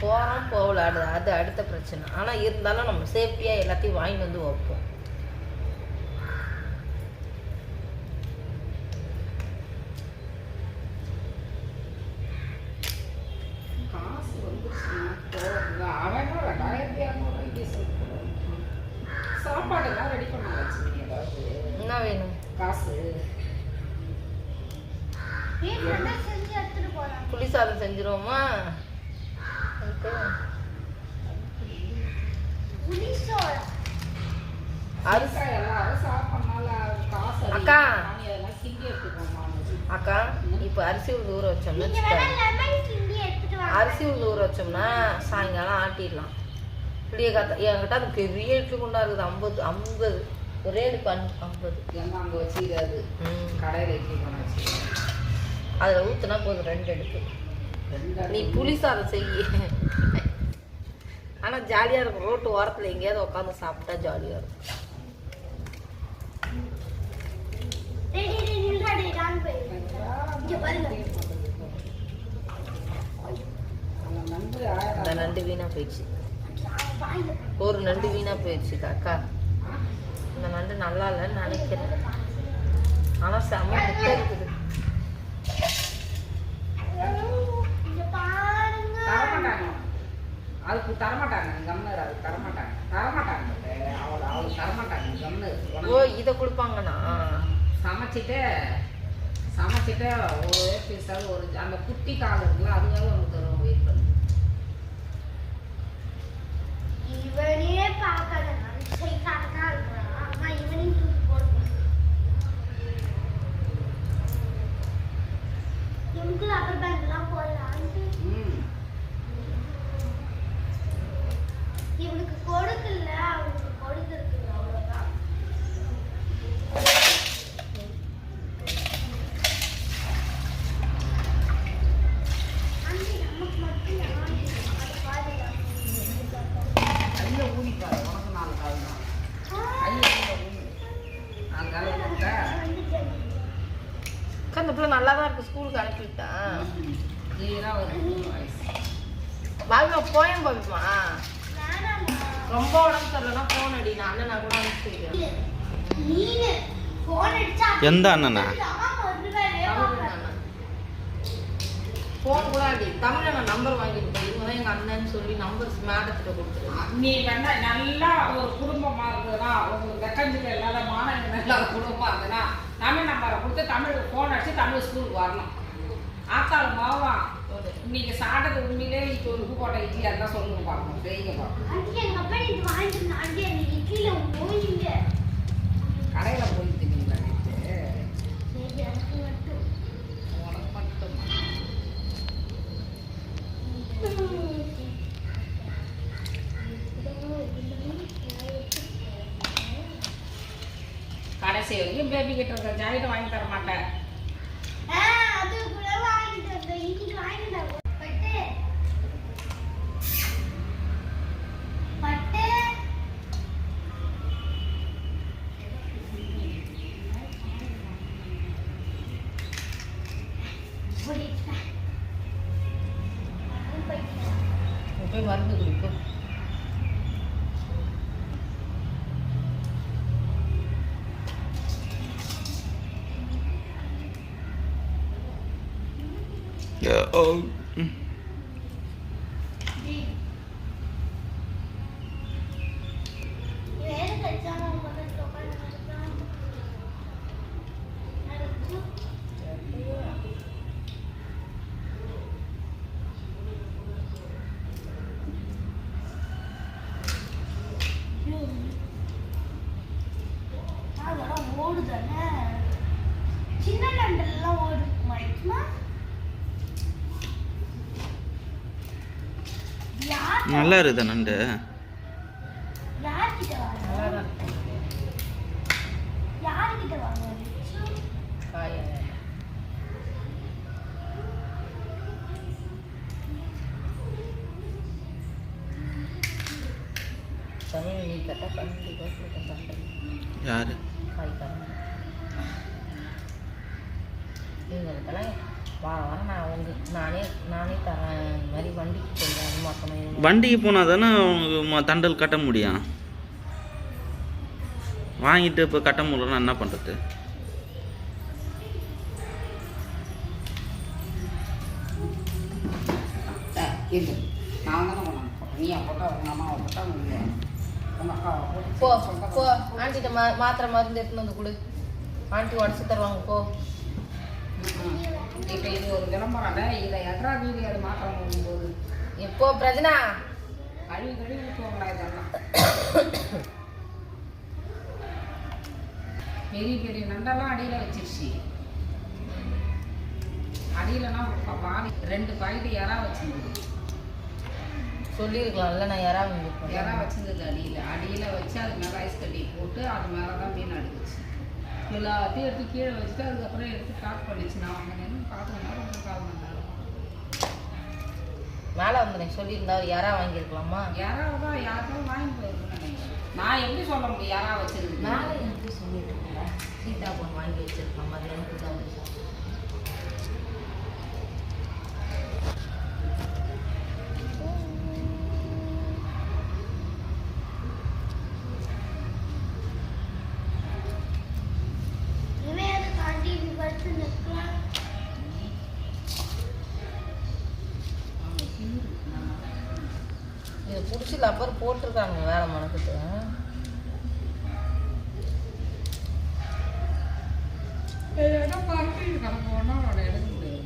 போகிறோம் போகல அது அது அடுத்த பிரச்சனை. ஆனால் இருந்தாலும் நம்ம சேஃப்டியாக எல்லாத்தையும் வாங்கிட்டு வந்து வைப்போம். சாப்பாடெல்லாம் ரெடி பண்ண என்ன வேணும்? காசு. புளி சாதம் செஞ்சிருவோமா அதுக்கு புளிசோளம் அரிசி அரிசி எல்லாரும் சாப்பிட்றனால காசு அக்கா. அக்கா இப்போ அரிசி உளுந்து ஊற வச்சோம்னா அரிசி உளுந்து ஊற வச்சோம்னா சாயங்காலம் ஆட்டிடலாம். இப்படியே காத்தா என்கிட்ட அது பெரிய இட்லி குண்டா இருக்குது. ஐம்பது ஐம்பது. ஒரே அடுப்பு அன்- ஐம்பது. எல்லாம் அங்கே வச்சுக்கிறாது ம். கடையில் இட்லி பண்ண அதில் ஊற்றுனா போதும் ரெண்டு அடுப்பு நீ. புளி சாதம் செய் ஆனால் ஜாலியாக இருக்கும். ரோட்டு ஓரத்தில் எங்கேயாவது உட்காந்து சாப்பிட்டா ஜாலியாக இருக்கும். நான் அந்த நண்டு வீணாக போயிடுச்சு. ஒரு நண்டு வீணாக போயிடுச்சு அக்கா இந்த நண்டு நல்லா இல்லைன்னு நினைக்கிறேன். ஆனால் செம்ம முட்டை இருக்குது. அதுக்கு தரமாட்டாங்க. கம்னர் அது தரமாட்டாங்க. தரமாட்டாங்க. அவளை அவளுக்கு தரமாட்டாங்க. கம்னர் ஓ இதை கொடுப்பாங்கண்ணா. சமைச்சிட்டு சமைச்சிட்டு ஒரு பீஸாவது ஒரு அந்த குட்டி கால் இருக்குல்ல அதுக்காக ஒன்று தருவோம் வெயிட் பண்ணு இவனே பார்க்காத சைக்காரனா இருக்கிறான் ஆனா இவனையும் தூக்கி போடுவான் எங்களுக்கு பேங்க்லாம் போடலான்ட்டு ம் இவனுக்கு கொடுக்கல அவனுக்கு கொடுத்துருக்கு அவ்வளவுதான் ஆண்டி, நமக்கு மட்டும் யாரு? அது பாருங்க. ஊதிப்பாரு உனக்கு நாலு கால் தான் நாலு கால் பிள்ளை நல்லா தான் இருக்கு. ஸ்கூலுக்கு அனுப்பிவிட்டேன் கிளியராக பாபிமா போயேன் வேணாம்மா. ரொம்ப உடம்பு சரியில்லைன்னா ஃபோன் அடி நான் அண்ணன் நான் கூட அனுப்பிச்சு எந்த அண்ணனா? ஃபோன் கூட அடி தமிழ்ல நான் நம்பர் வாங்கிட்டு போய் இவங்க தான் எங்க அண்ணன்னு சொல்லி நம்பர் மேடத்திட்ட கொடுத்துருவேன் நீ வேணா நல்லா ஒரு குடும்பமா இருந்ததுன்னா உங்களுக்கு வெக்கஞ்சுக்க இல்லாத மாணவர்கள் இல்லாத குடும்பமா இருந்ததுன்னா தமிழ் நம்பரை கொடுத்து தமிழ் ஃபோன் அடிச்சு தமிழ் ஸ்கூலுக்கு வரணும். ஆத்தாள் மாவா நீங்க சாப்பிட்டது உண்மையிலே இப்போ ஒரு உப்பு போட்ட இட்லியா இருந்தா சொல்லுங்க பார்ப்போம் செய்யுங்க பார்ப்போம் ஆண்டி, எங்க அப்பா நேத்து வாங்கிட்டு வந்தாரு. ஆண்டி, எனக்கு இட்லியில மோதிங்க. கடையில போய் தின்னீங்களா நேற்று சரி, எனக்கு மட்டும். உனக்கு மட்டும் கடைசி பேபி கிட்ட இருக்கிற ஜாக்கெட்டை வாங்கி தர மாட்டேன் வேற கட்சாம பக்கத்துல உட்கார்ந்து நடக்கலாம். நடக்கு. அதெல்லாம் ஓடுதானே சின்ன நண்டெல்லாம் ஓடுமா நல்லா இருக்குதா நண்டு. யார்கிட்ட வாங்க யார்கிட்ட வாங்க காய தமிழ் நீ கட்ட கண்டிப்பாக கொடுக்க சண்டை யாரு காய்க்காரங்க இவங்களுக்கெல்லாம் வாரம் வாரம் நான் வந்து நானே தரேன். இந்த மாதிரி வண்டிக்கு கொஞ்சம். வண்டிக்கு போனால் தானே உனக்கு ம- தண்டல் கட்ட முடியும்? வாங்கிட்டு இப்போ கட்ட முடியலன்னா என்ன பண்ணுறது போ போ. ஆண்டிகிட்ட மா மாத்திரை மருந்து எடுத்துன்னு வந்து கொடு. ஆண்டி உடச்சி தருவாங்க போ. இப்போ இது ஒரு விளம்பரம் இதை எட்ரா அது மாற்றம் போகும்போது. எப்போ பிரஜனா? கழுவி கழுவி ஊற்றுவாங்களா இதெல்லாம்? பெரிய பெரிய நண்டெல்லாம் அடியில் வச்சிருச்சு. அடியிலனா பாதி ரெண்டு பாக்கெட்டு இறா வச்சிருந்தது சொல்லியிருக்கலாம்ல நான் யாராவது இறா வச்சிருந்தது அடியில். அடியில் வச்சு அது மேலே ஐஸ் கட்டி போட்டு அது மேலே தான் மீன் அடுக்குச்சு எல்லாத்தையும் எடுத்து கீழே வச்சுட்டு அதுக்கப்புறம் எடுத்து பேக் பண்ணிச்சு நான் அங்கே நின்று பார்த்து நேரம் ஒரு கால் மணி நேரம் மேலே வந்து சொல்லியிருந்தா யாரா வாங்கியிருக்கலாமா? யாராவது தான் யாருக்கும் வாங்கி நினைக்கிறேன். நான் எப்படி சொல்ல முடியும்? யாரா வச்சிருக்கு மேலே எனக்கு சொல்லிட்டு சீதா பொண்ணு வாங்கி வச்சிருக்கலாம்? அது எனக்கு தான் இவன் எது காண்டி இப்படி படுத்து நிற்கிறான் இதை பிடிச்சி லப்பர் போட்டிருக்காங்க வேலை எடுக்க முடியாது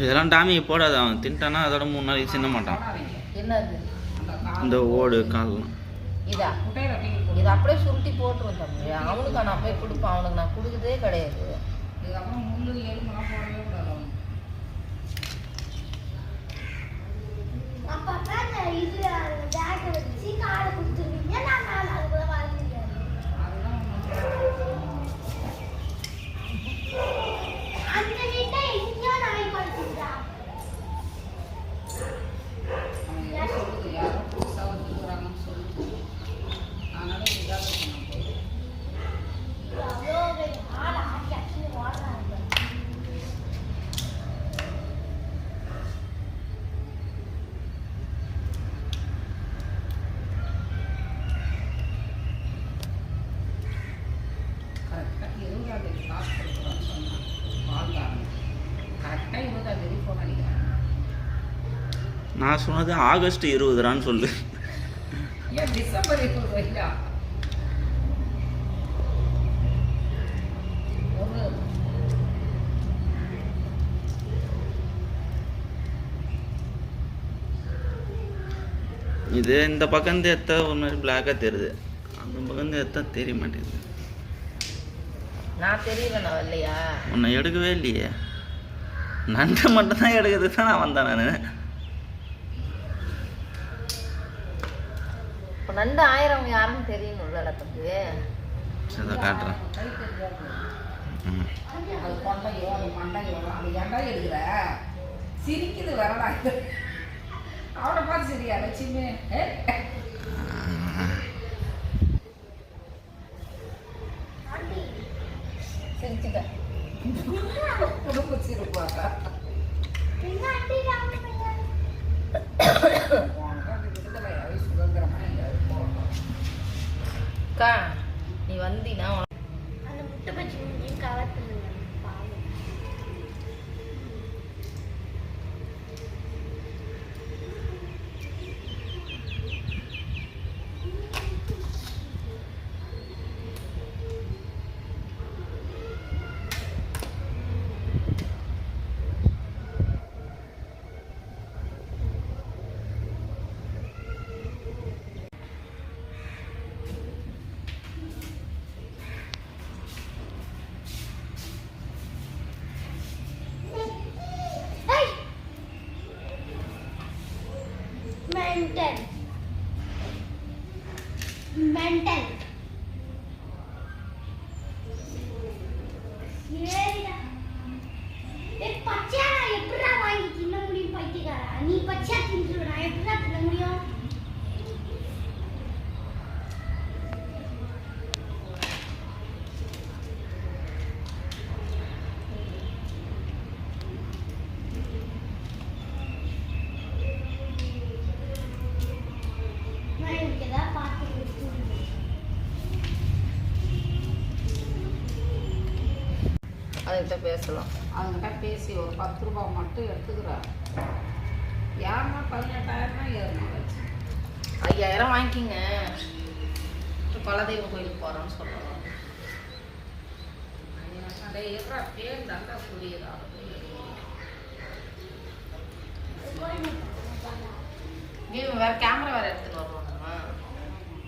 இதெல்லாம் டாமியை போடாத அவன் தின்ட்டானா அதோட மூணு நாளைக்கு சின்ன மாட்டான். என்னது? இந்த ஓடு கால்லாம். இதா? இதை அப்படியே சுருட்டி போட்டுருவோம் தம்பி. அவனுக்கு நான் போய் கொடுப்பேன். அவனுக்கு நான் கொடுக்குறதே கிடையாது. இதுக்கப்புறம் முள்ளு எலும்பெல்லாம் போடவே கூடாது அவனுக்கு நான் சொன்னது ஆகஸ்ட் இருபதுரான்னு சொல்லு. இது இந்த பக்கம் எத்த ஒரு மாதிரி பிளாக்காக தெரியுது. அந்த பக்கம் எத்த தெரிய மாட்டேங்குது. நான் தெரியல நான் இல்லையா? உன்னை எடுக்கவே இல்லையே. நண்டை மட்டும் தான் எடுக்கிறது தான் நான் வந்தேன் நான். இப்போ நண்டு ஆயிரம் யாருன்னு தெரியணும்ல தம்பி? சரி காட்டுறேன். அது கொண்டையோ அது மண்டையோ அது ஏன்டா எடுக்கிற? சிரிக்குது இது அவனை பார்த்து சரியா லட்சுமி मेंटल அதுக்கிட்ட பேசலாம். அவங்ககிட்ட பேசி ஒரு பத்து ரூபாய் மட்டும் எடுத்துக்கிறார் யாருன்னா பதினெட்டாயிரம்னா ஏறணும் ஐயாயிரம் வாங்கிக்கிங்க. குலதெய்வம் கோயிலுக்கு போகிறோன்னு சொல்லலாம் பேர் நல்லா நீ வேற கேமரா வேற எடுத்து